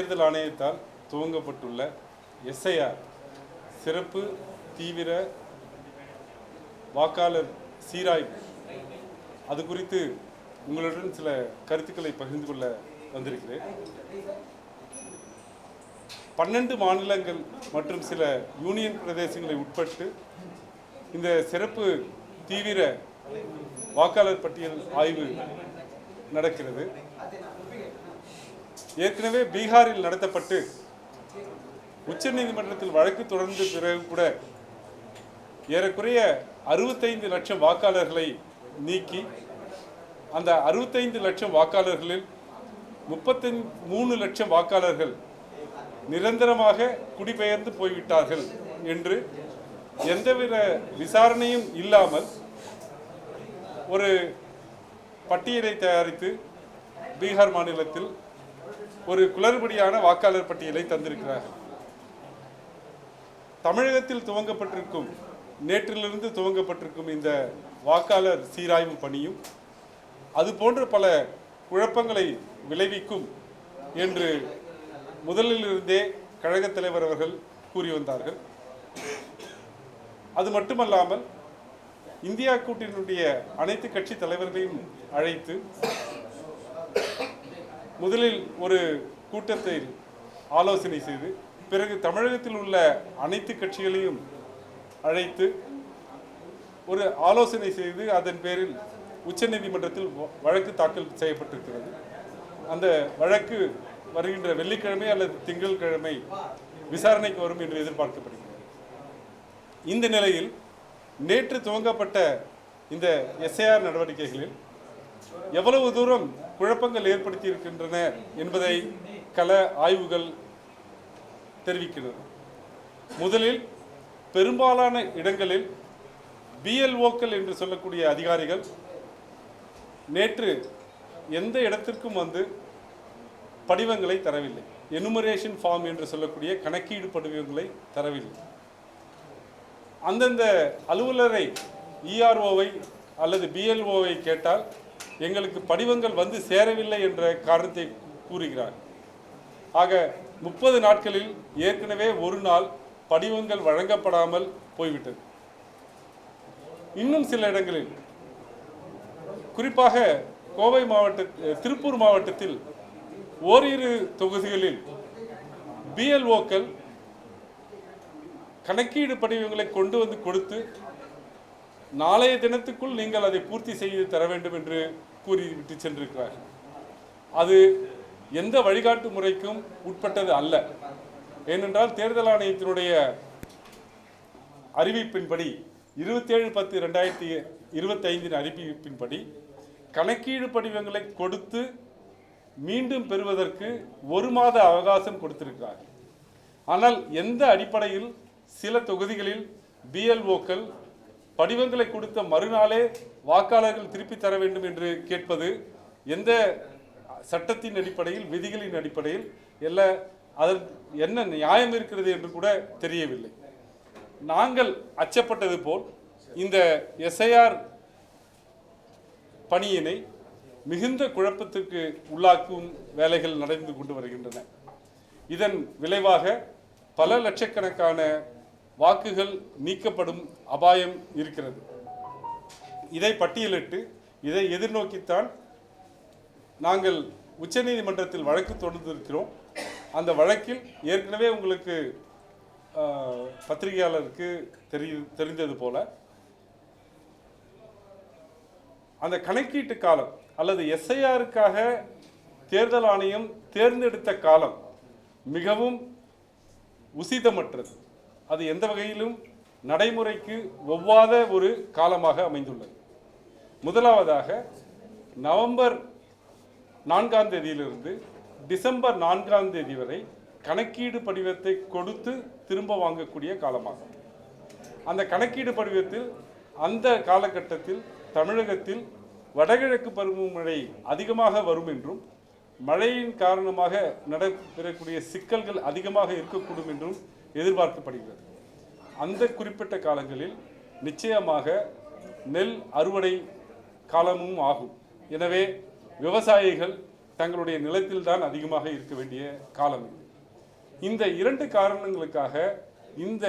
தேர்தல் ஆணையத்தால் துவங்கப்பட்டுள்ள எஸ்ஐஆர் சிறப்பு தீவிர வாக்காளர் சீராய்வு. அது குறித்து உங்களுடன் சில கருத்துக்களை பகிர்ந்து கொள்ள வந்திருக்கிறேன். பன்னெண்டு மாநிலங்கள் மற்றும் சில யூனியன் பிரதேசங்களை உட்பட்டு இந்த சிறப்பு தீவிர வாக்காளர் பட்டியல் ஆய்வு நடக்கிறது. ஏற்கனவே பீகாரில் நடத்தப்பட்டு உச்சநீதிமன்றத்தில் வழக்கு தொடர்ந்த பிறகு கூட ஏறக்குறைய அறுபத்தைந்து லட்சம் வாக்காளர்களை நீக்கி அந்த அறுபத்தைந்து லட்சம் வாக்காளர்களில் முப்பத்தி மூணு லட்சம் வாக்காளர்கள் நிரந்தரமாக குடிபெயர்ந்து போய்விட்டார்கள் என்று எந்தவித விசாரணையும் இல்லாமல் ஒரு பட்டியலை தயாரித்து பீகார் மாநிலத்தில் ஒரு குளறுபடியான வாக்காளர் பட்டியலை தந்திருக்கிறார்கள் தமிழகத்தில் துவங்கப்பட்டிருக்கும் நேற்றிலிருந்து துவங்கப்பட்டிருக்கும் இந்த வாக்காளர் சீராய்வு பணியும் அது போன்ற பல குழப்பங்களை விளைவிக்கும் என்று முதலிலிருந்தே கழகத் தலைவர் அவர்கள் கூறி வந்தார்கள். அது மட்டுமல்லாமல் இந்தியா கூட்டினுடைய அனைத்து கட்சி தலைவர்களையும் அழைத்து முதலில் ஒரு கூட்டத்தை ஆலோசனை செய்து பிறகு தமிழகத்தில் உள்ள அனைத்து கட்சிகளையும் அழைத்து ஒரு ஆலோசனை செய்து அதன் பேரில் உச்சநீதிமன்றத்தில் வ- வழக்கு தாக்கல் செய்யப்பட்டிருக்கிறது. அந்த வழக்கு வருகின்ற வெள்ளிக்கிழமை அல்லது திங்கட்கிழமை விசாரணைக்கு வரும் என்று எதிர்பார்க்கப்படுகிறது. இந்த நிலையில் நேற்று துவங்கப்பட்ட இந்த எஸ்ஐஆர் நடவடிக்கைகளில் எவ்வளவு தூரம் குழப்பங்கள் ஏற்படுத்தி இருக்கின்றன என்பதை கள ஆய்வுகள் தெரிவிக்கிறது முதலில் பெரும்பாலான இடங்களில் பிஎல்ஓக்கள் என்று சொல்லக்கூடிய அதிகாரிகள் நேற்று எந்த இடத்திற்கும் வந்து படிவங்களை தரவில்லை. எனுமரேஷன் ஃபார்ம் என்று சொல்லக்கூடிய கணக்கீடு படிவங்களை தரவில்லை. அந்தந்த அலுவலரை இஆர்ஓவை அல்லது பிஎல்ஓவை கேட்டால் எங்களுக்கு படிவங்கள் வந்து சேரவில்லை என்ற காரணத்தை கூறுகிறார். ஆக முப்பது நாட்களில் ஏற்கனவே ஒரு நாள் படிவங்கள் வழங்கப்படாமல் போய்விட்டது. இன்னும் சில இடங்களில் குறிப்பாக கோவை மாவட்ட திருப்பூர் மாவட்டத்தில் ஓரிரு தொகுதிகளில் பிஎல்ஓக்கள் கணக்கீடு படிவங்களை கொண்டு வந்து கொடுத்து நாளைய தினத்துக்குள் நீங்கள் அதை பூர்த்தி செய்து தர வேண்டும் என்று கூறிவிட்டு சென்றிருக்கிறார் அது எந்த வழிகாட்டு முறைக்கும் உட்பட்டது அல்ல. ஏனென்றால் தேர்தல் ஆணையத்தினுடைய அறிவிப்பின்படி இருபத்தேழு பத்து ரெண்டாயிரத்தி இருபத்தைந்தின் அறிவிப்பின்படி கணக்கீடு படிவங்களை கொடுத்து மீண்டும் பெறுவதற்கு ஒரு மாத அவகாசம் கொடுத்திருக்கிறார் ஆனால் எந்த அடிப்படையில் சில தொகுதிகளில் பிஎல்ஓக்கள் படிவங்களை கொடுத்த மறுநாளே வாக்காளர்கள் திருப்பி தர வேண்டும் என்று கேட்பது எந்த சட்டத்தின் அடிப்படையில் விதிகளின் அடிப்படையில் எல்லா அதன் என்ன நியாயம் இருக்கிறது என்று கூட தெரியவில்லை. நாங்கள் அச்சப்பட்டது போல் இந்த எஸ்ஐஆர் பணியினை மிகுந்த குழப்பத்திற்கு உள்ளாக்கும் வேலைகள் நடந்து கொண்டு வருகின்றன. இதன் விளைவாக பல லட்சக்கணக்கான வாக்குகள் நீக்கப்படும் அபாயம் இருக்கிறது. இதை பட்டியலிட்டு இதை எதிர்நோக்கித்தான் நாங்கள் உச்சநீதிமன்றத்தில் வழக்கு தொடர்ந்திருக்கிறோம் அந்த வழக்கில் ஏற்கனவே உங்களுக்கு பத்திரிகையாளருக்கு தெரி தெரிந்தது போல அந்த கணக்கீட்டு காலம் அல்லது எஸ்ஐஆருக்காக தேர்தல் ஆணையம் தேர்ந்தெடுத்த காலம் மிகவும் உசிதமற்றது. அது எந்த வகையிலும் நடைமுறைக்கு ஒவ்வாத ஒரு காலமாக அமைந்துள்ளது. முதலாவதாக நவம்பர் நான்காம் தேதியிலிருந்து டிசம்பர் நான்காம் தேதி வரை கணக்கீடு படிவத்தை கொடுத்து திரும்ப வாங்கக்கூடிய காலமாகும். அந்த கணக்கீடு படிவத்தில் அந்த காலகட்டத்தில் தமிழகத்தில் வடகிழக்கு பருவமழை அதிகமாக வரும் என்றும் மழையின் காரணமாக நடைபெறக்கூடிய சிக்கல்கள் அதிகமாக இருக்கக்கூடும் என்றும் எதிர்பார்க்கப்படுகிறது. அந்த குறிப்பிட்ட காலங்களில் நிச்சயமாக நெல் அறுவடை காலமும் ஆகும். எனவே விவசாயிகள் தங்களுடைய நிலத்தில் தான் அதிகமாக இருக்க வேண்டிய காலம் இது. இந்த இரண்டு காரணங்களுக்காக இந்த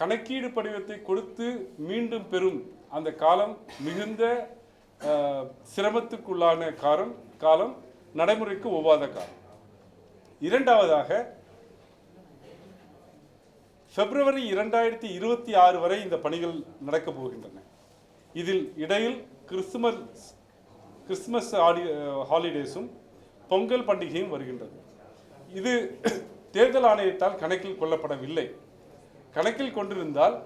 கணக்கீடு படிவத்தை கொடுத்து மீண்டும் பெறும் அந்த காலம் மிகுந்த சிரமத்துக்குள்ளான காலம் காலம் நடைமுறைக்கு ஒவ்வாத காலம். இரண்டாவதாக பிப்ரவரி இரண்டாயிரத்தி இருபத்தி ஆறு வரை இந்த பணிகள் நடக்கப் போகின்றன. இதில் இடையில் கிறிஸ்துமஸ் கிறிஸ்துமஸ் ஆடி ஹாலிடேஸும் பொங்கல் பண்டிகையும் வருகின்றது. இது தேர்தல் ஆணையத்தால் கணக்கில் கொள்ளப்படவில்லை. கணக்கில் கொண்டிருந்தால்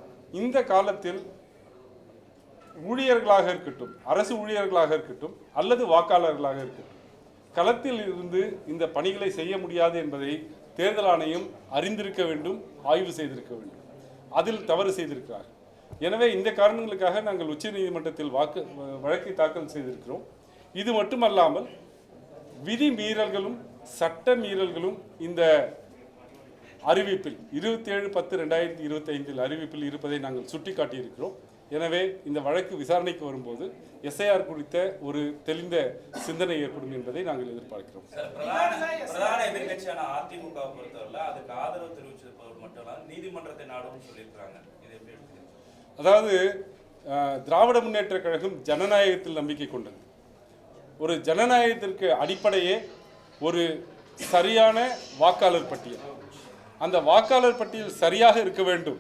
இந்த காலத்தில் ஊழியர்களாக இருக்கட்டும் அரசு ஊழியர்களாக இருக்கட்டும் அல்லது வாக்காளர்களாக இருக்கட்டும் களத்தில் இருந்து இந்த பணிகளை செய்ய முடியாது என்பதை தேர்தல் ஆணையம் அறிந்திருக்க வேண்டும் ஆய்வு செய்திருக்க வேண்டும். அதில் தவறு செய்திருக்கிறார் எனவே இந்த காரணங்களுக்காக நாங்கள் உச்சநீதிமன்றத்தில் வாக்கு வழக்கை தாக்கல் செய்திருக்கிறோம். இது மட்டுமல்லாமல் விதி மீறல்களும் சட்ட மீறல்களும் இந்த அறிவிப்பில் இருபத்தேழு பத்து ரெண்டாயிரத்தி இருபத்தைந்தில் அறிவிப்பில் இருப்பதை நாங்கள் சுட்டிக்காட்டியிருக்கிறோம். எனவே இந்த வழக்கு விசாரணைக்கு வரும்போது எஸ்ஐஆர் குறித்த ஒரு தெளிந்த சிந்தனை ஏற்படும் என்பதை நாங்கள் எதிர்பார்க்கிறோம். பிரதான எதிர்க்கட்சியான அதிமுக பொறுத்தவரை அதுக்கு ஆதரவு மட்டும் நீதிமன்றத்தை அதாவது திராவிட முன்னேற்றக் கழகம் ஜனநாயகத்தில் நம்பிக்கை கொண்டது. ஒரு ஜனநாயகத்திற்கு அடிப்படையே ஒரு சரியான வாக்காளர் பட்டியல். அந்த வாக்காளர் பட்டியல் சரியாக இருக்க வேண்டும்.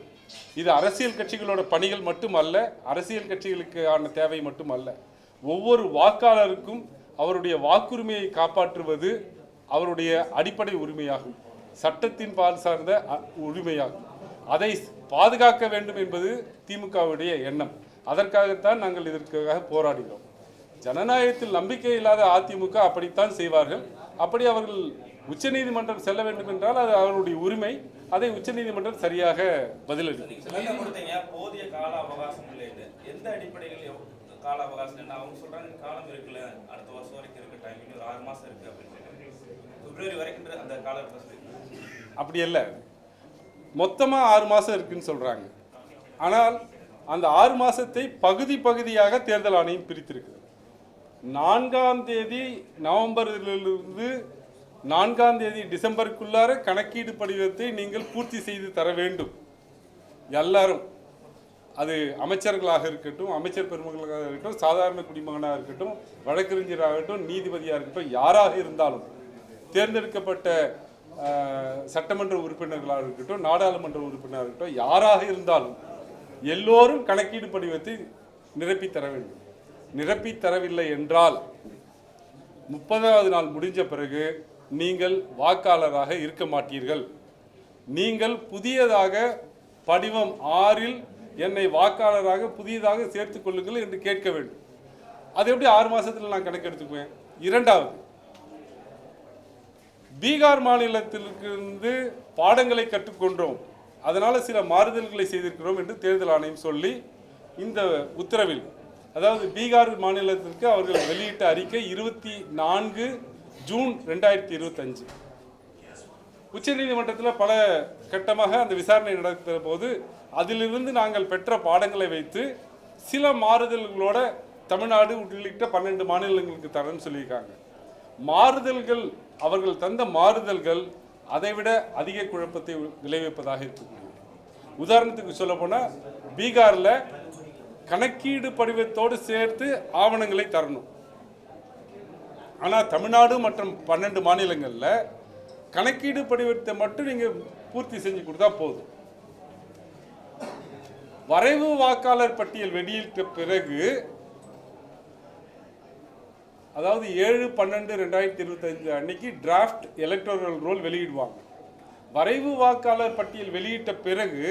இது அரசியல் கட்சிகளோட பணிகள் மட்டுமல்ல அரசியல் கட்சிகளுக்கான தேவை மட்டுமல்ல. ஒவ்வொரு வாக்காளருக்கும் அவருடைய வாக்குரிமையை காப்பாற்றுவது அவருடைய அடிப்படை உரிமையாகும். சட்டத்தின் பால் சார்ந்த அ- உரிமையாகும். அதை பாதுகாக்க வேண்டும் என்பது திமுகவுடைய எண்ணம். அதற்காகத்தான் நாங்கள் இதற்காக போராடுகிறோம். ஜனநாயகத்தில் நம்பிக்கை இல்லாத அதிமுக அப்படித்தான் செய்வார்கள். அப்படி அவர்கள் உச்சநீதிமன்றம் செல்ல வேண்டும் என்றால் அது அவருடைய உரிமை. அதை உச்சநீதிமன்றம் சரியாக பதிலளிக்கும். கொடுத்தீங்க போதிய கால அவகாசம் எந்த அடிப்படையில் கால அவகாசம்? என்ன அவங்க சொல்றாங்க "இந்த காலம் இருக்குல்ல அடுத்த வருஷம் வரைக்கும் இருக்கு டைம் ஒரு ஆறு மாசம் இருக்கு அப்படின்னு பிப்ரவரி வரைக்கும் அந்த கால அப்படி அல்ல. மொத்தமாக ஆறு மாதம் இருக்குன்னு சொல்கிறாங்க ஆனால் அந்த ஆறு மாதத்தை பகுதி பகுதியாக தேர்தல் ஆணையம் பிரித்திருக்கிறது. நான்காம் தேதி நவம்பரிலிருந்து நான்காம் தேதி டிசம்பருக்குள்ளார கணக்கீடு படிவத்தை நீங்கள் பூர்த்தி செய்து தர வேண்டும். எல்லாரும். அது அமைச்சர்களாக இருக்கட்டும் அமைச்சர் பெருமக்களாக இருக்கட்டும் சாதாரண குடிமகனாக இருக்கட்டும் வழக்கறிஞராகட்டும் நீதிபதியாக இருக்கட்டும் யாராக இருந்தாலும் தேர்ந்தெடுக்கப்பட்ட சட்டமன்ற உறுப்பினர்களாக இருக்கட்டும் நாடாளுமன்ற உறுப்பினராக இருக்கட்டும் யாராக இருந்தாலும் எல்லோரும் கணக்கீடு படிவத்தை நிரப்பி தர வேண்டும். நிரப்பி தரவில்லை என்றால் முப்பதாவது நாள் முடிஞ்ச பிறகு நீங்கள் வாக்காளராக இருக்க மாட்டீர்கள். நீங்கள் புதியதாக படிவம் ஆறில் என்னை வாக்காளராக புதியதாக சேர்த்து கொள்ளுங்கள் என்று கேட்க வேண்டும். அது எப்படி ஆறு மாதத்தில் நான் கணக்கெடுத்துக்குவேன் இரண்டாவது பீகார் மாநிலத்திலிருந்து பாடங்களை கற்றுக்கொண்டோம். அதனால் சில மாறுதல்களை செய்திருக்கிறோம் என்று தேர்தல் ஆணையம் சொல்லி இந்த உத்தரவில் அதாவது பீகார் மாநிலத்திற்கு அவர்கள் வெளியிட்ட அறிக்கை இருபத்தி நான்கு ஜூன் ரெண்டாயிரத்தி இருபத்தஞ்சு. உச்சநீதிமன்றத்தில் பல கட்டமாக அந்த விசாரணை நடத்துகிற போது அதிலிருந்து நாங்கள் பெற்ற பாடங்களை வைத்து சில மாறுதல்களோட தமிழ்நாடு உள்ளிட்ட பன்னெண்டு மாநிலங்களுக்கு தரேன்னு சொல்லியிருக்காங்க. மாறுதல்கள் அவர்கள் தந்த மாறுதல்கள் அதைவிட அதிக குழப்பத்தை விளைவிப்பதாக இருக்கக்கூடியது உதாரணத்துக்கு சொல்ல போனால் பீகாரில் கணக்கீடு படிவத்தோடு சேர்த்து ஆவணங்களை தரணும். ஆனால் தமிழ்நாடு மற்றும் பன்னெண்டு மாநிலங்களில் கணக்கீடு படிவத்தை மட்டும் நீங்கள் பூர்த்தி செஞ்சு கொடுத்தா போதும். வரைவு வாக்காளர் பட்டியல் வெளியிட்ட பிறகு அதாவது ஏழு பன்னெண்டு ரெண்டாயிரத்தி இருபத்தஞ்சு அன்னைக்கு டிராஃப்ட் எலக்டோரல் ரோல் வெளியிடுவாங்க. வரைவு வாக்காளர் பட்டியல் வெளியிட்ட பிறகு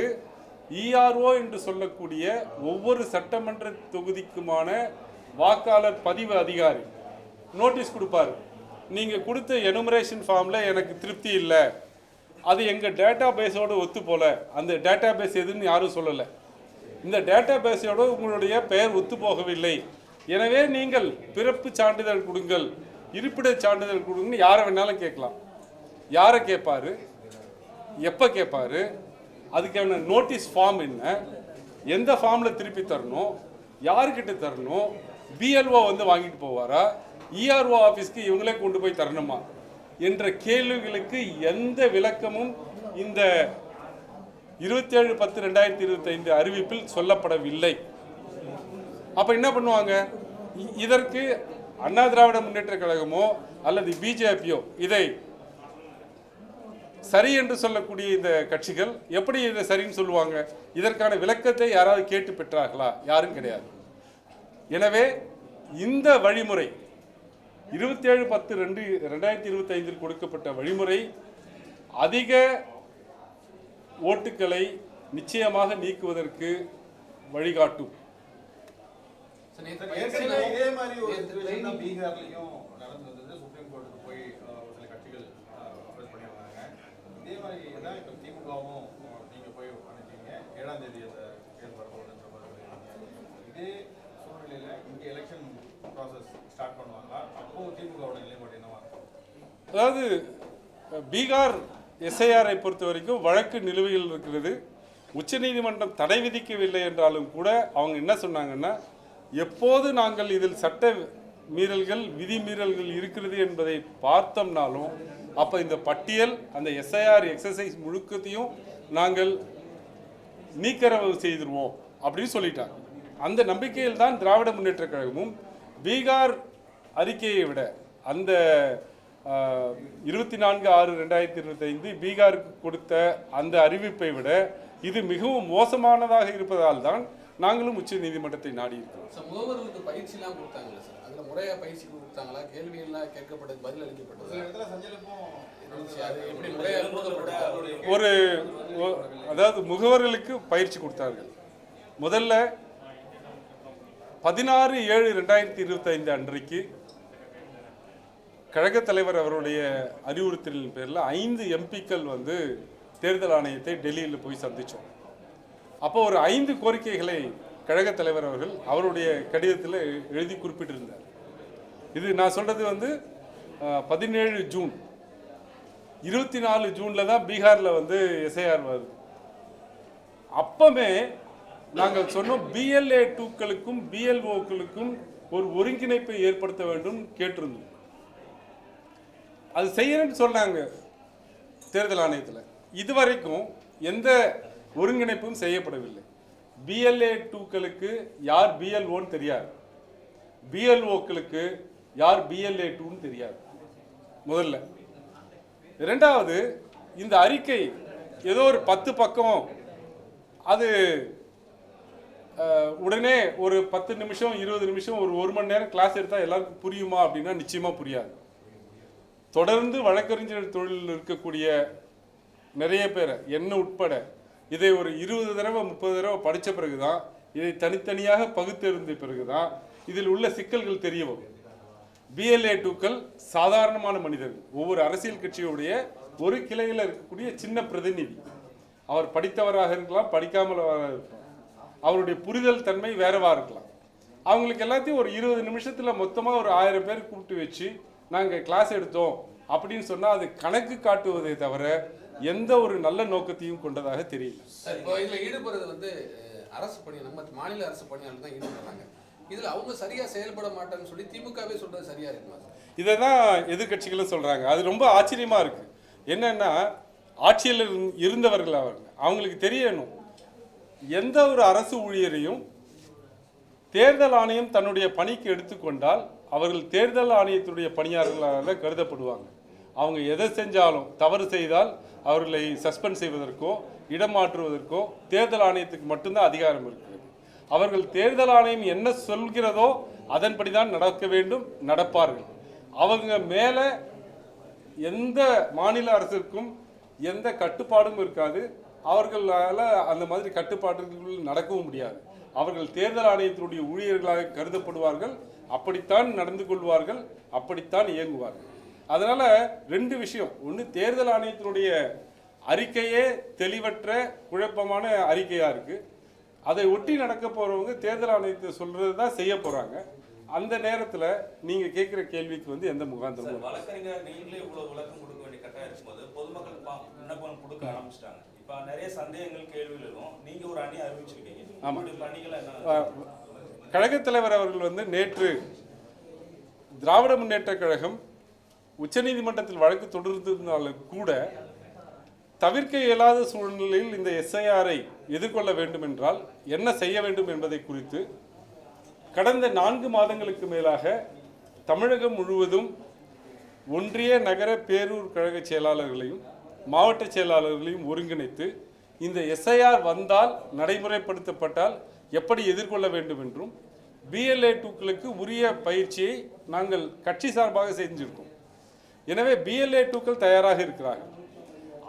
இஆர்ஓ என்று சொல்லக்கூடிய ஒவ்வொரு சட்டமன்ற தொகுதிக்குமான வாக்காளர் பதிவு அதிகாரி நோட்டீஸ் கொடுப்பாரு. நீங்கள் கொடுத்த எனுமரேஷன் ஃபார்மில் எனக்கு திருப்தி இல்லை. அது எங்கள் டேட்டா பேஸோடு ஒத்து போல. அந்த டேட்டா பேஸ் எதுன்னு யாரும் சொல்லலை. இந்த டேட்டா பேஸோடு உங்களுடைய பெயர் ஒத்து போகவில்லை. எனவே நீங்கள் பிறப்பு சான்றிதழ் கொடுங்கள். இருப்பிடச் சான்றிதழ் கொடுங்கன்னு யாரை வேணாலும் கேட்கலாம். யாரை கேட்பாரு? எப்போ கேட்பாரு? அதுக்கான நோட்டீஸ் ஃபார்ம் என்ன? எந்த ஃபார்மில் திருப்பி தரணும்? யாருக்கிட்ட தரணும்? பிஎல்ஓ வந்து வாங்கிட்டு போவாரா? இஆர்ஓ ஆஃபீஸ்க்கு இவங்களே கொண்டு போய் தரணுமா? என்ற கேள்விகளுக்கு எந்த விளக்கமும் இந்த இருபத்தேழு பத்து ரெண்டாயிரத்தி இருபத்தைந்து அறிவிப்பில் சொல்லப்படவில்லை. அப்போ என்ன பண்ணுவாங்க? இ- இதற்கு அண்ணா திராவிட முன்னேற்ற கழகமோ அல்லது பிஜேபியோ இதை சரி என்று சொல்லக்கூடிய இந்த கட்சிகள் எப்படி இதை சரின்னு சொல்லுவாங்க? இதற்கான விளக்கத்தை யாராவது கேட்டு பெற்றார்களா? யாரும் கிடையாது. எனவே இந்த வழிமுறை இருபத்தேழு பத்து ரெண்டு ரெண்டாயிரத்தி இருபத்தைந்தில் கொடுக்கப்பட்ட வழிமுறை அதிக ஓட்டுக்களை நிச்சயமாக நீக்குவதற்கு வழிகாட்டும் இதே மாதிரி ஒரு பீகார்லயும் வந்தது. சுப்ரீம் கோர்ட்டுக்கு போய் சில கட்சிகள் approach பண்ணியிருந்தாங்க. இதே மாதிரி தான் இப்ப திமுகவும் நீங்க போய் அனுப்பிச்சீங்க. ஏழாம் தேதி அந்த தேர்தல். இதே சூழ்நிலையில இங்க எலெக்ஷன் ப்ராசஸ் ஸ்டார்ட் பண்ணுவாங்களா அதாவது பீகார் எஸ்ஐஆரை பொறுத்த வரைக்கும் வழக்கு நிலுவையில் இருக்கிறது. உச்சநீதிமன்றம் தடை விதிக்கவில்லை என்றாலும் கூட அவங்க என்ன சொன்னாங்கன்னா எப்போது நாங்கள் இதில் சட்ட மீறல்கள் விதி மீறல்கள் இருக்கிறது என்பதை பார்த்தோம்னாலும் அப்போ இந்த பட்டியல் அந்த எஸ்ஐஆர் எக்ஸசைஸ் முழுக்கத்தையும் நாங்கள் நீக்கரவு செய்திருவோம் அப்படின்னு சொல்லிட்டாங்க. அந்த நம்பிக்கையில் தான் திராவிட முன்னேற்ற கழகமும் பீகார் அறிக்கையை விட அந்த இருபத்தி நான்கு ஆறு ரெண்டாயிரத்தி இருபத்தைந்து பீகாருக்கு கொடுத்த அந்த அறிவிப்பை விட இது மிகவும் மோசமானதாக இருப்பதால் தான் நாங்களும் உச்ச நீதிமன்றத்தை நாடி இருக்கிறோம் முகவர்களுக்கு பயிற்சிலாம் கொடுத்தாங்களா சார்? அதுல முறையா பயிற்சி கொடுத்தாங்களா? கேள்வி எல்லாம் கேட்கப்பட்டது பதில் அளிக்கப்பட்டது? ஒரு அதாவது முகவர்களுக்கு பயிற்சி கொடுத்தார்கள். முதல்ல பதினாறு ஏழு ரெண்டாயிரத்தி இருபத்தைந்து அன்றைக்கு கழகத் தலைவர் அவருடைய அறிவுறுத்தலின் பேரில் ஐந்து எம்பிக்கள் வந்து தேர்தல் ஆணையத்தை டெல்லியில் போய் சந்தித்தோம் அப்போ ஒரு ஐந்து கோரிக்கைகளை கழக தலைவர் அவர்கள் அவருடைய கடிதத்தில் எழுதி குறிப்பிட்டிருந்தார். இது நான் சொல்கிறது வந்து பதினேழு ஜூன். இருபத்தி நாலு ஜூனில் தான் பீகாரில் வந்து எஸ்ஐஆர் வருது. அப்பமே நாங்கள் சொன்னோம் பிஎல்ஏ டூக்களுக்கும் பிஎல்ஓக்களுக்கும் ஒரு ஒருங்கிணைப்பை ஏற்படுத்த வேண்டும் கேட்டிருந்தோம். அது செய்யணும்னு சொன்னாங்க தேர்தல் ஆணையத்தில். இதுவரைக்கும் எந்த ஒருங்கிணைப்பும் செய்யப்படவில்லை. பிஎல்ஏ டூக்களுக்கு யார் பிஎல்ஓன்னு தெரியாது. பிஎல்ஓக்களுக்கு யார் பிஎல்ஏ டூன்னு தெரியாது. முதல்ல. ரெண்டாவது இந்த அறிக்கை ஏதோ ஒரு பத்து பக்கம் அது உடனே ஒரு பத்து நிமிஷம் இருபது நிமிஷம் ஒரு ஒரு மணி நேரம் கிளாஸ் எடுத்தால் எல்லாருக்கும் புரியுமா அப்படின்னா நிச்சயமாக புரியாது. தொடர்ந்து வழக்கறிஞர் தொழிலில் இருக்கக்கூடிய நிறைய பேரை என்ன உட்பட இதை ஒரு இருபது தடவை முப்பது தடவை படித்த பிறகு தான் இதை தனித்தனியாக பகுத்தெறிந்த பிறகு தான் இதில் உள்ள சிக்கல்கள் தெரிய வரும். பிஎல்ஏ டூக்கள் சாதாரணமான மனிதர்கள். ஒவ்வொரு அரசியல் கட்சியுடைய ஒரு கிளையில் இருக்கக்கூடிய சின்ன பிரதிநிதி. அவர் படித்தவராக இருக்கலாம் படிக்காமலவராக இருக்கலாம். அவருடைய புரிதல் தன்மை வேறவா இருக்கலாம். அவங்களுக்கு எல்லாத்தையும் ஒரு இருபது நிமிஷத்தில் மொத்தமாக ஒரு ஆயிரம் பேர் கூப்பிட்டு வச்சு நாங்கள் கிளாஸ் எடுத்தோம் அப்படின்னு சொன்னால் அது கணக்கு காட்டுவதை தவிர எந்த ஒரு நல்ல நோக்கத்தையும் கொண்டதாக தெரியல. இப்போ இதுல ஈடுபடுறது வந்து அரசு பணி நம்ம மாநில அரசு பணியாளர் தான் ஈடுபடுறாங்க. இதுல அவங்க சரியா செயல்பட மாட்டாங்கன்னு சொல்லி திமுகவே சொல்றது சரியா இருக்குமா இதை தான் எதிர்கட்சிகளும் சொல்கிறாங்க அது ரொம்ப ஆச்சரியமாக இருக்குது என்னன்னா ஆட்சியில் இருந்- இருந்தவர்கள் அவங்க. அவங்களுக்கு தெரியணும். எந்த ஒரு அரசு ஊழியரையும் தேர்தல் ஆணையம் தன்னுடைய பணிக்கு எடுத்துக்கொண்டால் அவர்கள் தேர்தல் ஆணையத்தினுடைய பணியாளர்களாக கருதப்படுவாங்க. அவங்க எதை செஞ்சாலும் தவறு செய்தால் அவர்களை சஸ்பெண்ட் செய்வதற்கோ இடமாற்றுவதற்கோ தேர்தல் ஆணையத்துக்கு மட்டும்தான் அதிகாரம் இருக்கிறது. அவர்கள் தேர்தல் ஆணையம் என்ன சொல்கிறதோ அதன்படி தான் நடக்க வேண்டும் நடப்பார்கள். அவங்க மேலே எந்த மாநில அரசிற்கும் எந்த கட்டுப்பாடும் இருக்காது. அவர்களால் அந்த மாதிரி கட்டுப்பாடுகள் நடக்கவும் முடியாது. அவர்கள் தேர்தல் ஆணையத்தினுடைய ஊழியர்களாக கருதப்படுவார்கள். அப்படித்தான் நடந்து கொள்வார்கள் அப்படித்தான் இயங்குவார்கள். அதனால ரெண்டு விஷயம். ஒன்று தேர்தல் ஆணையத்தினுடைய அறிக்கையே தெளிவற்ற குழப்பமான அறிக்கையா இருக்கு. அதை ஒட்டி நடக்க போறவங்க தேர்தல் ஆணையத்தை சொல்றது தான் செய்ய போறாங்க. அந்த நேரத்தில் நீங்க கேட்குற கேள்விக்கு வந்து எந்த முகாந்திரமும் வழக்கறிஞர் நீங்களே விளக்கம் கொடுக்க வேண்டிய கட்டாயம் இருக்கும்போது பொதுமக்கள் பா- விண்ணப்பம் கொடுக்க ஆரம்பிச்சிட்டாங்க. இப்ப நிறைய சந்தேகங்கள் கேள்விகள் இருக்கும் நீங்க ஒரு அணி அறிவிச்சிருக்கீங்க. ஆமா. உங்களுடைய பணிகள் கழகத் தலைவர் அவர்கள் வந்து நேற்று திராவிட முன்னேற்றக் கழகம் உச்சநீதிமன்றத்தில் வழக்கு தொடர்ந்திருந்தாலும் கூட தவிர்க்க இயலாத சூழ்நிலையில் இந்த எஸ்ஐஆரை எதிர்கொள்ள வேண்டும் என்றால் என்ன செய்ய வேண்டும் என்பதை குறித்து கடந்த நான்கு மாதங்களுக்கு மேலாக தமிழகம் முழுவதும் ஒன்றிய நகர பேரூர் கழக செயலாளர்களையும் மாவட்ட செயலாளர்களையும் ஒருங்கிணைத்து இந்த எஸ்ஐஆர் வந்தால் நடைமுறைப்படுத்தப்பட்டால் எப்படி எதிர்கொள்ள வேண்டும் என்றும் பிஎல்ஏ டூக்களுக்கு உரிய பயிற்சியை நாங்கள் கட்சி சார்பாக செஞ்சிருக்கோம். எனவே பிஎல்ஏ டூக்கள் தயாராக இருக்கிறார்கள்.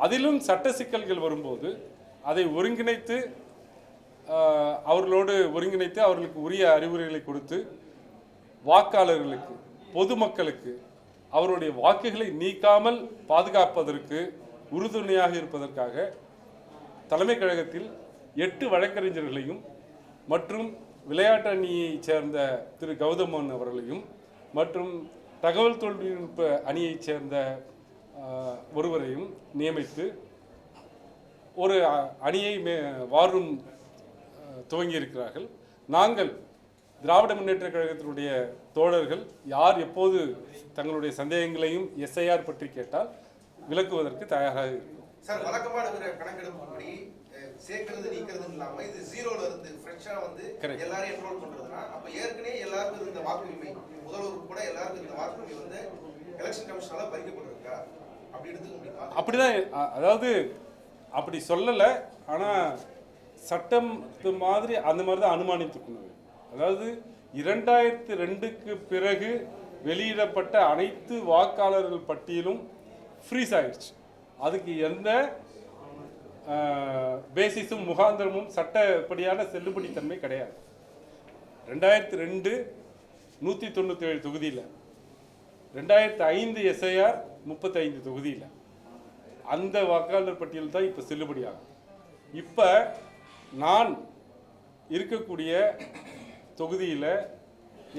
அதிலும் சட்ட சிக்கல்கள் வரும்போது அதை ஒருங்கிணைத்து அவர்களோடு ஒருங்கிணைத்து அவர்களுக்கு உரிய அறிவுரைகளை கொடுத்து வாக்காளர்களுக்கு பொதுமக்களுக்கு அவருடைய வாக்குகளை நீக்காமல் பாதுகாப்பதற்கு உறுதுணையாக இருப்பதற்காக தலைமை கழகத்தில் எட்டு வழக்கறிஞர்களையும் மற்றும் விளையாட்டு அணியைச் சேர்ந்த திரு கௌதமன் அவர்களையும் மற்றும் தகவல் தொழில்நுட்ப அணியைச் சேர்ந்த ஒருவரையும் நியமித்து ஒரு அ- அணியை மே வாரும் துவங்கியிருக்கிறார்கள். நாங்கள் திராவிட முன்னேற்ற கழகத்தினுடைய தோழர்கள் யார் எப்போது தங்களுடைய சந்தேகங்களையும் எஸ்ஐஆர் பற்றி கேட்டால் விளக்குவதற்கு தயாராக இருக்கிறோம். சேர்க்கிறது நீக்கிறது இல்லாம இது ஜீரோல இருந்து ஃப்ரெஷ்ஷா வந்து. எல்லாரையும் என்ரோல் பண்றதுனா அப்ப ஏற்கனவே எல்லாருக்கும் இருந்த வாக்குரிமை. முதல்வருக்கு கூட எல்லாருக்கும் இருந்த வாக்குரிமை வந்து எலெக்ஷன் கமிஷனால பறிக்கப்பட்டிருக்கா? அப்படி எடுத்துக்க முடியுமா? அப்படிதான் அதாவது அப்படி சொல்லலை ஆனால் சட்டம் மாதிரி அந்த மாதிரி தான் அனுமானித்துக்கணும் அதாவது இரண்டாயிரத்தி ரெண்டுக்கு பிறகு வெளியிடப்பட்ட அனைத்து வாக்காளர்கள் பட்டியலும் ஃப்ரீஸ் ஆயிடுச்சு. அதுக்கு எந்த பேசிஸும் முகாந்திரமும் சட்டப்படியான செல்லுபடித்தன்மை கிடையாது. ரெண்டாயிரத்தி ரெண்டு நூற்றி தொண்ணூற்றி ஏழு தொகுதியில் ரெண்டாயிரத்தி ஐந்து எஸ்ஐஆர் முப்பத்தைந்து தொகுதியில் அந்த வாக்காளர் பட்டியல் தான் இப்போ செல்லுபடியாகும் இப்போ நான் இருக்கக்கூடிய தொகுதியில்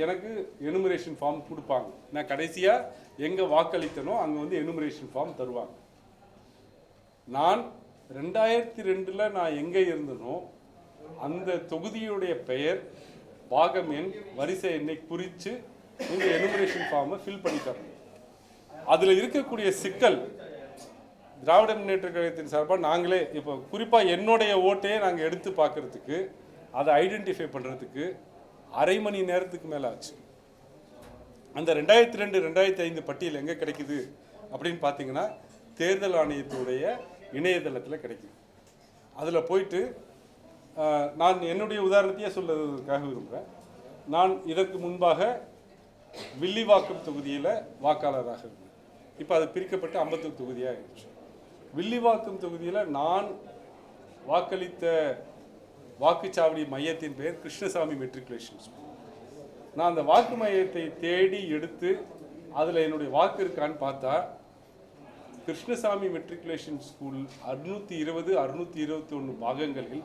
எனக்கு எனுமரேஷன் ஃபார்ம் கொடுப்பாங்க. நான் கடைசியாக எங்கே வாக்களித்தனோ அங்கே வந்து எனுமரேஷன் ஃபார்ம் தருவாங்க. நான் ரெண்டாயிரத்தி ரெண்டில் நான் எங்கே இருந்தனோ அந்த தொகுதியுடைய பெயர் பாகம் எண் வரிசை எண்ணை குறித்து இந்த எனுமரேஷன் ஃபார்மை ஃபில் பண்ணி தரணும் அதில் இருக்கக்கூடிய சிக்கல் திராவிட முன்னேற்ற கழகத்தின் சார்பாக நாங்களே இப்போ குறிப்பாக என்னுடைய ஓட்டையே நாங்கள் எடுத்து பார்க்குறதுக்கு அதை ஐடென்டிஃபை பண்ணுறதுக்கு அரை மணி நேரத்துக்கு மேலே ஆச்சு. அந்த ரெண்டாயிரத்தி ரெண்டு ரெண்டாயிரத்தி ஐந்து பட்டியல் எங்கே கிடைக்குது அப்படின்னு பார்த்தீங்கன்னா தேர்தல் ஆணையத்துடைய இணையதளத்தில் கிடைக்கும். அதில் போயிட்டு நான் என்னுடைய உதாரணத்தையே சொல்வதற்காக விரும்புகிறேன் நான் இதற்கு முன்பாக வில்லிவாக்கம் தொகுதியில் வாக்காளராக இருந்தேன். இப்போ அது பிரிக்கப்பட்டு ஐம்பத்தொரு தொகுதியாக இருந்துச்சு வில்லிவாக்கம் தொகுதியில் நான் வாக்களித்த வாக்குச்சாவடி மையத்தின் பெயர் கிருஷ்ணசாமி மெட்ரிகுலேஷன் ஸ்கூல் நான் அந்த வாக்கு மையத்தை தேடி எடுத்து அதில் என்னுடைய வாக்கு இருக்கான்னு பார்த்தா கிருஷ்ணசாமி மெட்ரிகுலேஷன் ஸ்கூல் அறுநூற்றி இருபது அறுநூற்றி இருபத்தி ஒன்று பாகங்களில்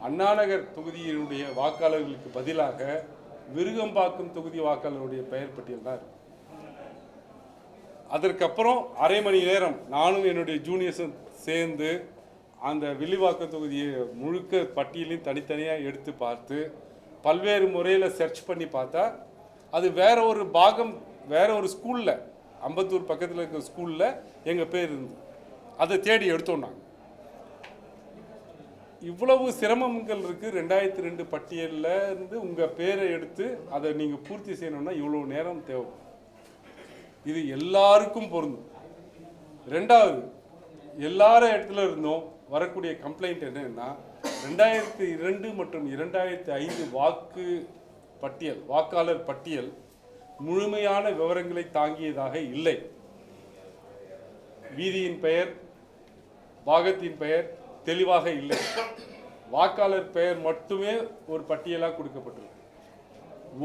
அண்ணாநகர் தொகுதியினுடைய வாக்காளர்களுக்கு பதிலாக விருகம்பாக்கம் தொகுதி வாக்காளருடைய பெயர் பட்டியல் தான் அதற்கப்புறம் அரை மணி நேரம் நானும் என்னுடைய ஜூனியர்ஸும் சேர்ந்து அந்த வில்லிவாக்கம் தொகுதியை முழுக்க பட்டியலையும் தனித்தனியாக எடுத்து பார்த்து பல்வேறு முறையில் சர்ச் பண்ணி பார்த்தா அது வேற ஒரு பாகம் வேற ஒரு ஸ்கூலில் அம்பத்தூர் பக்கத்தில் இருக்கிற ஸ்கூலில் எங்கள் பேர் இருந்து. அதை தேடி எடுத்தோம் நாங்கள் இவ்வளவு சிரமங்கள் இருக்குது ரெண்டாயிரத்தி ரெண்டு பட்டியலில் இருந்து உங்கள் பேரை எடுத்து அதை நீங்கள் பூர்த்தி செய்யணும்னா இவ்வளோ நேரம் தேவைப்படும் இது எல்லாருக்கும் பொருந்தும். ரெண்டாவது எல்லார இடத்துல இருந்தும். வரக்கூடிய கம்ப்ளைண்ட் என்னன்னா ரெண்டாயிரத்தி இரண்டு மற்றும் இரண்டாயிரத்தி ஐந்து வாக்கு பட்டியல் வாக்காளர் பட்டியல் முழுமையான விவரங்களை தாங்கியதாக இல்லை. வீதியின் பெயர் பாகத்தின் பெயர் தெளிவாக இல்லை. வாக்காளர் பெயர் மட்டுமே ஒரு பட்டியலாக கொடுக்கப்பட்டிருக்கு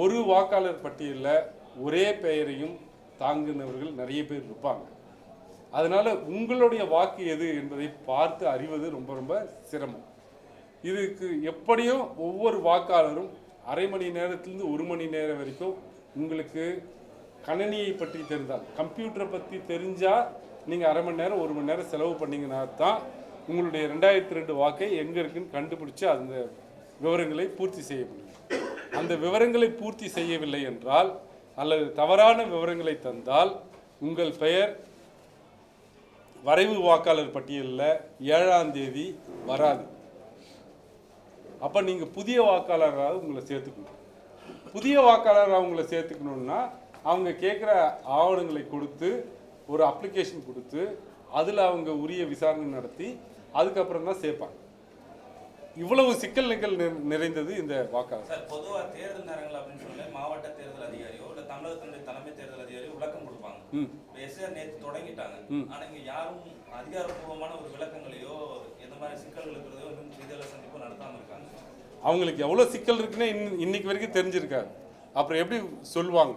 ஒரு வாக்காளர் பட்டியலில் ஒரே பெயரையும் தாங்கினவர்கள் நிறைய பேர் இருப்பாங்க. அதனால் உங்களுடைய வாக்கு எது என்பதை பார்த்து அறிவது ரொம்ப ரொம்ப சிரமம். இதுக்கு எப்படியும் ஒவ்வொரு வாக்காளரும் அரை மணி நேரத்திலிருந்து ஒரு மணி நேரம் வரைக்கும் உங்களுக்கு கணினியை பற்றி தெரிந்தால் கம்ப்யூட்டரை பற்றி தெரிஞ்சால் நீங்கள் அரை மணி நேரம் ஒரு மணி நேரம் செலவு பண்ணீங்கன்னா தான் உங்களுடைய ரெண்டாயிரத்தி ரெண்டு வாக்கை எங்கே இருக்குன்னு கண்டுபிடிச்சி அந்த விவரங்களை பூர்த்தி செய்ய முடியும். அந்த விவரங்களை பூர்த்தி செய்யவில்லை என்றால் அல்லது தவறான விவரங்களை தந்தால் உங்கள் பெயர் வரைவு வாக்காளர் பட்டியலில் ஏழாம் தேதி வராது. அப்போ நீங்கள் புதிய வாக்காளராக உங்களை சேர்த்துக்கணும். புதிய வாக்காளராக உங்களை சேர்த்துக்கணுன்னா அவங்க கேட்குற ஆவணங்களை கொடுத்து ஒரு அப்ளிகேஷன் கொடுத்து அதில் அவங்க உரிய விசாரணை நடத்தி அதுக்கப்புறம் தான் சேர்ப்பாங்க. இவ்வளவு சிக்கல்கள் நிறை- நிறைந்தது இந்த வாக்காளர். சார் பொதுவா தேர்தல் நேரங்கள் அப்படின்னு சொல்லி மாவட்ட தேர்தல் அதிகாரியோ இல்ல தமிழகத்தினுடைய தலைமை தேர்தல் அதிகாரியோ விளக்கம் கொடுப்பாங்க. எஸ்ஆர் நேற்று தொடங்கிட்டாங்க. ம். ஆனா இங்க யாரும் அதிகாரப்பூர்வமான ஒரு விளக்கங்களையோ எந்த மாதிரி சிக்கல்கள் இருக்கிறதோ இன்னும் செய்தியாளர் சந்திப்போ நடத்தாம இருக்காங்க. அவங்களுக்கு எவ்வளோ சிக்கல் இருக்குன்னு இன் இன்னைக்கு வரைக்கும் தெரிஞ்சிருக்காது அப்புறம் எப்படி சொல்லுவாங்க?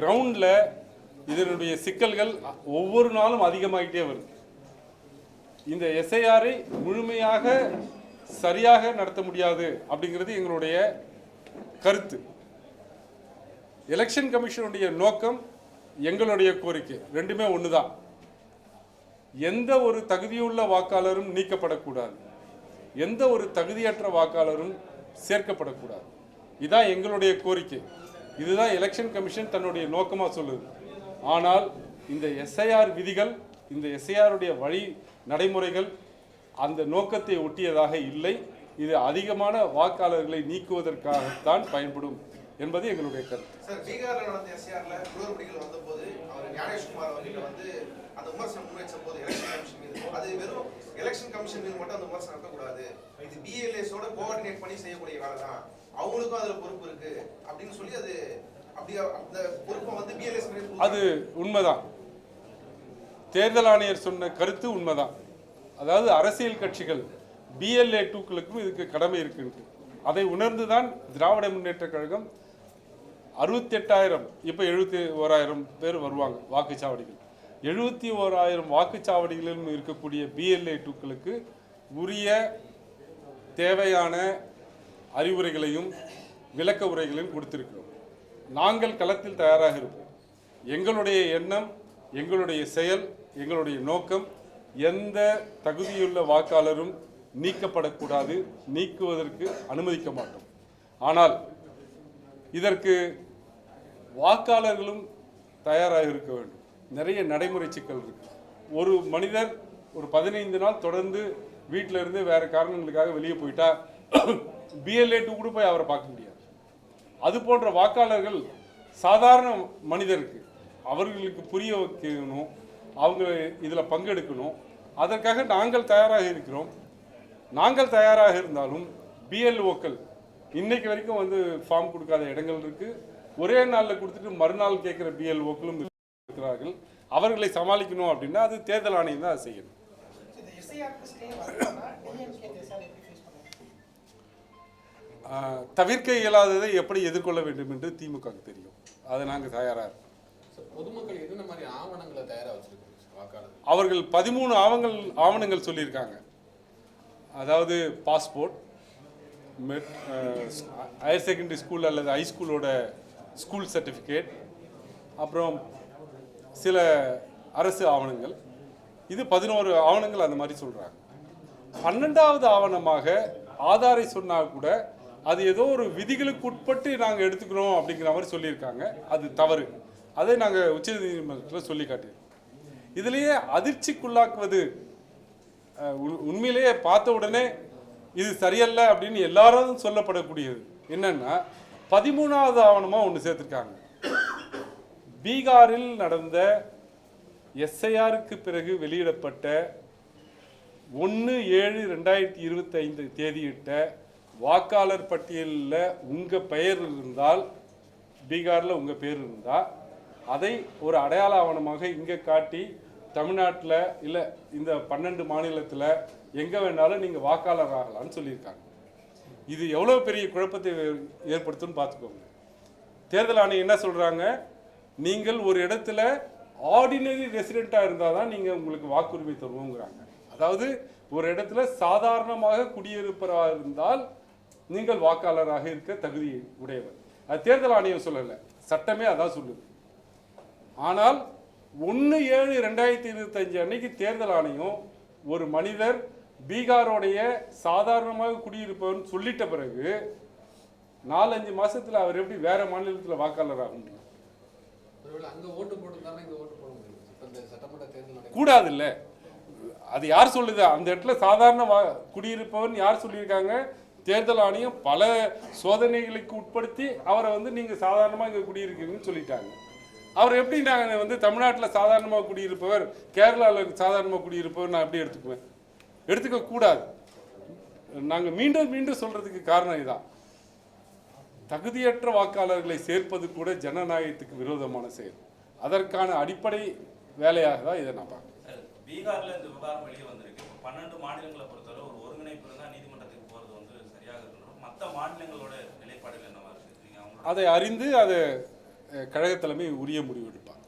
கிரவுண்டில் இதனுடைய சிக்கல்கள் ஒவ்வொரு நாளும் அதிகமாகிட்டே வருது. இந்த எஸ்ஐஆரை முழுமையாக சரியாக நடத்த முடியாது அப்படிங்கிறது எங்களுடைய கருத்து. எலெக்ஷன் கமிஷனுடைய நோக்கம் எங்களுடைய கோரிக்கை. ரெண்டுமே ஒன்று தான் எந்த ஒரு தகுதியுள்ள வாக்காளரும் நீக்கப்படக்கூடாது. எந்த ஒரு தகுதியற்ற வாக்காளரும் சேர்க்கப்படக்கூடாது. இதான் எங்களுடைய கோரிக்கை. இதுதான் எலெக்ஷன் கமிஷன் தன்னுடைய நோக்கமாக சொல்லுது. ஆனால் இந்த எஸ்ஐஆர் விதிகள் இந்த எஸ்ஐஆருடைய வழி நடைமுறைகள் அந்த நோக்கத்தை ஒட்டியதாக இல்லை. இது அதிகமான வாக்காளர்களை நீக்குவதற்காகத்தான் பயன்படும் என்பது எங்களுடைய கருத்து. ஞானேஷ்குமார் அவர்கள் வந்து அந்த விமர்சனம் முன்வைச்ச போது எலெக்ஷன் கமிஷன் மீது அது வெறும் எலெக்ஷன் கமிஷன் மீது மட்டும் அந்த விமர்சனம் இருக்கக்கூடாது இது பிஎல்ஏஸோட கோஆர்டினேட் பண்ணி செய்யக்கூடிய வேலை தான். அவங்களுக்கும் அதுல பொறுப்பு இருக்கு அப்படின்னு சொல்லி அது அப்படி அந்த பொறுப்பை வந்து பிஎல்எஸ் அது உண்மைதான். தேர்தல் ஆணையர் சொன்ன கருத்து உண்மைதான். அதாவது அரசியல் கட்சிகள் பிஎல்ஏ டூக்களுக்கும் இதுக்கு கடமை இருக்கு அதை உணர்ந்து தான் திராவிட முன்னேற்ற கழகம் அறுபத்தெட்டாயிரம் இப்போ எழுபத்தி ஓராயிரம் பேர் வருவாங்க வாக்குச்சாவடிகள். எழுபத்தி ஓராயிரம் வாக்குச்சாவடிகளிலும் இருக்கக்கூடிய பிஎல்ஏ டூக்களுக்கு உரிய தேவையான அறிவுரைகளையும் விளக்க உரைகளையும் கொடுத்திருக்கிறோம். நாங்கள் களத்தில் தயாராக இருப்போம். எங்களுடைய எண்ணம் எங்களுடைய செயல் எங்களுடைய நோக்கம் எந்த தகுதியுள்ள வாக்காளரும் நீக்கப்படக்கூடாது நீக்குவதற்கு அனுமதிக்க மாட்டோம். ஆனால் இதற்கு வாக்காளர்களும் தயாராக இருக்க வேண்டும். நிறைய நடைமுறை சிக்கல் இருக்கு. ஒரு மனிதர் ஒரு பதினைந்து நாள் தொடர்ந்து வீட்டில இருந்து வேற காரணங்களுக்காக வெளியே போயிட்டா பிஎல்ஏ டூ கூட போய் அவரை பார்க்க முடியாது. அது போன்ற வாக்காளர்கள் சாதாரண மனிதருக்கு அவர்களுக்கு புரிய வைக்கணும் அவங்க இதில் பங்கெடுக்கணும். அதற்காக நாங்கள் தயாராக இருக்கிறோம். நாங்கள் தயாராக இருந்தாலும் பிஎல்ஓக்கள் இன்னைக்கு வரைக்கும் வந்து ஃபார்ம் கொடுக்காத இடங்கள் இருக்குது ஒரே நாளில் கொடுத்துட்டு மறுநாள் கேட்குற பிஎல்ஓக்களும் இருக்கிறார்கள். அவர்களை சமாளிக்கணும் அப்படின்னா அது தேர்தல் ஆணையம் தான் செய்யணும். தவிர்க்க இயலாததை எப்படி எதிர்கொள்ள வேண்டும் என்று திமுகவுக்கு தெரியும். அதை நாங்கள் தயாராக இருக்கோம். பொதுமக்கள் என்னென்ன மாதிரி ஆவணங்களை தயாரா வச்சிருக்காங்க? sir, வாக்காளர் அவர்கள் பதிமூணு ஆவணங்கள் ஆவணங்கள் சொல்லியிருக்காங்க. அதாவது பாஸ்போர்ட் ஹையர் செகண்டரி ஸ்கூல் அல்லது ஹை ஸ்கூலோட ஸ்கூல் சர்டிஃபிகேட் அப்புறம் சில அரசு ஆவணங்கள். இது பதினோரு ஆவணங்கள் அந்த மாதிரி சொல்கிறாங்க பன்னெண்டாவது ஆவணமாக ஆதாரை சொன்னால் கூட அது ஏதோ ஒரு விதிகளுக்கு உட்பட்டு நாங்கள் எடுத்துக்கிறோம் அப்படிங்கிற மாதிரி சொல்லியிருக்காங்க. அது தவறு. அதை நாங்கள் உச்சநீதிமன்றத்தில் சொல்லி காட்டியிருக்கோம். இதுலேயே அதிர்ச்சிக்குள்ளாக்குவது உண்- உண்மையிலேயே பார்த்த உடனே இது சரியல்ல அப்படின்னு எல்லாரும் சொல்லப்படக்கூடியது. என்னன்னா பதிமூணாவது ஆவணமாக ஒன்று சேர்த்துருக்காங்க. பீகாரில் நடந்த எஸ்ஐஆருக்கு பிறகு வெளியிடப்பட்ட ஒன்று ஏழு ரெண்டாயிரத்தி இருபத்தைந்து தேதியிட்ட வாக்காளர் பட்டியலில் உங்கள் பெயர் இருந்தால் பீகாரில் உங்கள் பேர் இருந்தால் அதை ஒரு அடையாள ஆவணமாக இங்கே காட்டி தமிழ்நாட்டில் இல்லை இந்த பன்னெண்டு மாநிலத்தில் எங்கே வேணாலும் நீங்கள் வாக்காளர் ஆகலாம்னு சொல்லியிருக்காங்க. இது எவ்வளோ பெரிய குழப்பத்தை ஏற்படுத்தும்னு பார்த்துக்கோங்க. தேர்தல் ஆணையம் என்ன சொல்கிறாங்க நீங்கள் ஒரு இடத்துல ஆர்டினரி ரெசிடெண்ட்டாக இருந்தால் தான் நீங்கள் உங்களுக்கு வாக்குரிமை தருவோங்கிறாங்க. அதாவது ஒரு இடத்துல சாதாரணமாக குடியிருப்பவராக இருந்தால் நீங்கள் வாக்காளராக இருக்க தகுதி உடையவர். அது தேர்தல் ஆணையம் சொல்லலை. சட்டமே அதான் சொல்லுது. ஆனால் ஒன்று ஏழு ரெண்டாயிரத்தி இருபத்தஞ்சு அன்னைக்கு தேர்தல் ஆணையம் ஒரு மனிதர் பீகாரோடைய சாதாரணமாக குடியிருப்பவர்னு சொல்லிட்ட பிறகு நாலஞ்சு மாசத்துல அவர் எப்படி வேற மாநிலத்தில் வாக்காளர் ஆக முடியும்? நடக்கும் கூடாதுல்ல. அது யார் சொல்லுது? அந்த இடத்துல சாதாரண வா குடியிருப்பவன் யார் சொல்லியிருக்காங்க? தேர்தல் ஆணையம் பல சோதனைகளுக்கு உட்படுத்தி அவரை வந்து நீங்கள் சாதாரணமாக இங்கே குடியிருக்கீங்கன்னு சொல்லிட்டாங்க. அவர் எப்படி நாங்கள் வந்து தமிழ்நாட்டில் சாதாரணமாக குடியிருப்பவர் கேரளாவில் சாதாரணமாக குடியிருப்பவர் நான் எப்படி எடுத்துக்குவேன்? எடுத்துக்க கூடாது. நாங்கள் மீண்டும் மீண்டும் சொல்கிறதுக்கு காரணம் இதான். தகுதியற்ற வாக்காளர்களை சேர்ப்பது கூட ஜனநாயகத்துக்கு விரோதமான செயல். அதற்கான அடிப்படை வேலையாக தான் இதை நான் பார்க்குறேன். பீகார்ல இந்த விவகாரம் வெளியே வந்திருக்கு. பன்னெண்டு மாநிலங்களை பொறுத்தவரை ஒரு ஒருங்கிணைப்பு இருந்தால் நீதிமன்றத்துக்கு போறது வந்து சரியாக இருக்கணும். மற்ற மாநிலங்களோட நிலைப்பாடுகள் என்னவா இருக்கு? அதை அறிந்து அதை அஹ், கழகத் தலைமை உரிய முடிவு எடுப்பாங்க.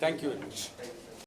Thank you very much